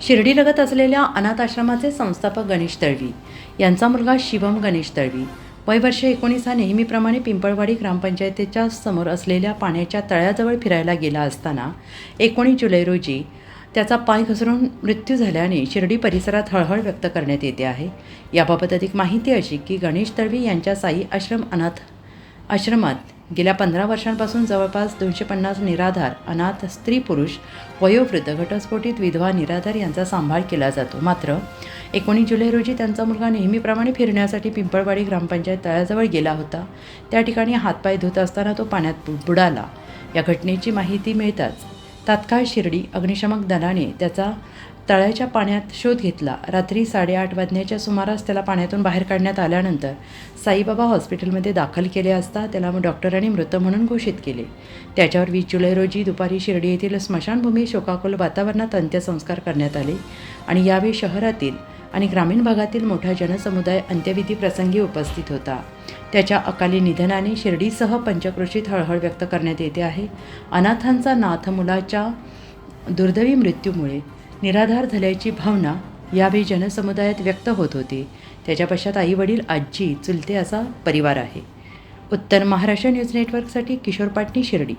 शिर्डीलगत असलेल्या अनाथाश्रमाचे संस्थापक गणेश तळवी. यांचा मुलगा शिवम गणेश तळवी. वय वर्ष एकोणीस हा नेहमीप्रमाणे पिंपळवाडी ग्रामपंचायतीच्या समोर असलेल्या पाण्याच्या तळ्याजवळ फिरायला गेला असताना एकोणीस जुलै रोजी त्याचा पाय घसरून मृत्यू झाल्याने शिर्डी परिसरात हळहळ व्यक्त करण्यात येते आहे. याबाबत अधिक माहिती अशी की गणेश तळवी यांच्या साई आश्रम अनाथ आश्रमात गेल्या पंधरा वर्षांपासून जवळपास दोनशे पन्नास निराधार अनाथ स्त्री पुरुष वयोवृद्ध घटस्फोटित विधवा निराधार यांचा सांभाळ केला जातो. मात्र एकोणीस जुलै रोजी त्यांचा मुलगा नेहमीप्रमाणे फिरण्यासाठी पिंपळवाडी ग्रामपंचायत तळ्याजवळ गेला होता. त्या ठिकाणी हातपाय धुत असताना तो पाण्यात बुडाला. या घटनेची माहिती मिळताच तात्काळ शिर्डी अग्निशमक दलाने त्याचा तळ्याच्या पाण्यात शोध घेतला. रात्री साडेआठ वाजण्याच्या सुमारास त्याला पाण्यातून बाहेर काढण्यात आल्यानंतर साईबाबा हॉस्पिटलमध्ये दाखल केले असता त्याला मग डॉक्टरांनी मृत म्हणून घोषित केले. त्याच्यावर वीस जुलै रोजी दुपारी शिर्डी येथील स्मशानभूमी शोकाकुल वातावरणात अंत्यसंस्कार करण्यात आले आणि यावेळी शहरातील आणि ग्रामीण भागातील मोठा जनसमुदाय अंत्यविधी प्रसंगी उपस्थित होता. त्याच्या अकाली निधनाने शिर्डीसह पंचक्रोशीत हळहळ व्यक्त करण्यात येते आहे. अनाथांचा नाथ मुलाच्या दुर्दैवी मृत्यूमुळे निराधार झाल्याची भावना यावेळी जनसमुदायात व्यक्त होत होती. त्याच्या पश्चात आई वडील आजी चुलते असा परिवार आहे. उत्तर महाराष्ट्र न्यूज नेटवर्कसाठी किशोर पाटणी शिर्डी.